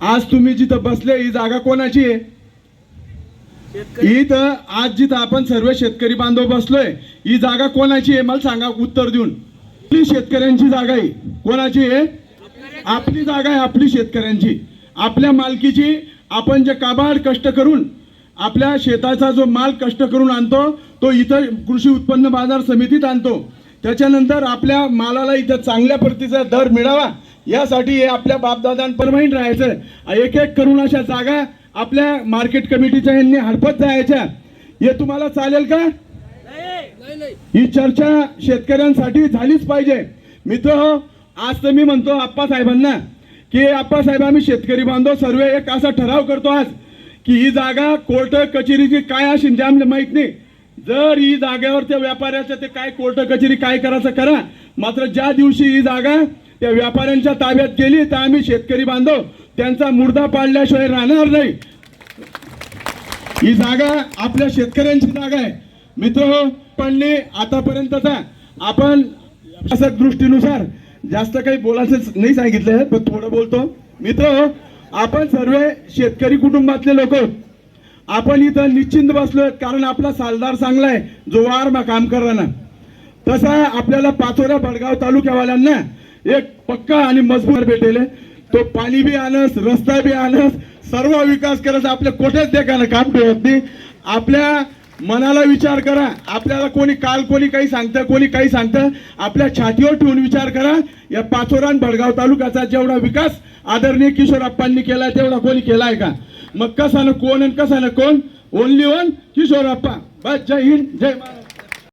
आज तुम्ही जिथं बसले ही जागा कोणाची आहे? इथं आज जिथं आपण सर्व शेतकरी बांधव बसलोय ही जागा कोणाची आहे? मला सांगा उत्तर देऊन. आपली शेतकऱ्यांची जागा आहे. कोणाची आहे? आपली जागा आहे आपली शेतकऱ्यांची. आपल्या मालकीची आपण जे काबाड कष्ट करून आपल्या शेताचा जो माल कष्ट करून आणतो तो इथं कृषी उत्पन्न बाजार समितीत आणतो. त्याच्यानंतर आपल्या मालाला इथं चांगल्या प्रतीचा दर मिळावा. यासाठी हे आपल्या बापदादांपर्यंत राहायचं. एक एक करून अशा जागा आपल्या मार्केट कमिटीच्या यांनी हडपत जायच्या. हे तुम्हाला चालेल का? ही चर्चा शेतकऱ्यांसाठी झालीच पाहिजे. मित्र आज तर मी म्हणतो आप्पा साहेबांना की आप्पा साहेब आम्ही शेतकरी बांधव सर्व एक असा ठराव करतो आज की ही जागा कोर्ट कचेरीची काय असेल ते आम्हाला माहीत नाही. जर ही जागेवर त्या व्यापाऱ्याचं ते काय कोर्ट कचेरी काय करायचं करा. मात्र ज्या दिवशी ही जागा त्या व्यापाऱ्यांच्या ताब्यात गेली तर आम्ही शेतकरी बांधव त्यांचा मुर्दा पाडल्याशिवाय राहणार नाही. ही जागा आपल्या शेतकऱ्यांची जागा आहे. मित्र पण आतापर्यंतचा. आपण असं दृष्टीनुसार जास्त काही बोलायचं नाही सांगितलं पण थोडं बोलतो. मित्र आपण सर्व शेतकरी कुटुंबातले लोक आपण इथं निश्चिंत बसलोय कारण आपला सालदार चांगला आहे जो वार काम करणार. तसा आपल्याला पाचोरा भडगाव तालुक्यावाल्यांना एक पक्का आणि मजबूत भेटेल. तो पाणी बी आणस रस्ता बी आणस सर्व विकास करायचा आपल्या कोठेच देखायला काम ठेवत नाही. आपल्या मनाला विचार करा. आपल्याला कोणी काल कोणी काही सांगतं कोणी काही सांगतं. आपल्या छातीवर ठेवून विचार करा. या पाचोरान भडगाव तालुक्याचा जेवढा विकास आदरणीय किशोरप्पांनी केलाय तेवढा कोणी केलाय का? मग कसा ना कोण आणि कसानं कोण? ओनली वन किशोरप्पा बस जय हिंद जय महाराज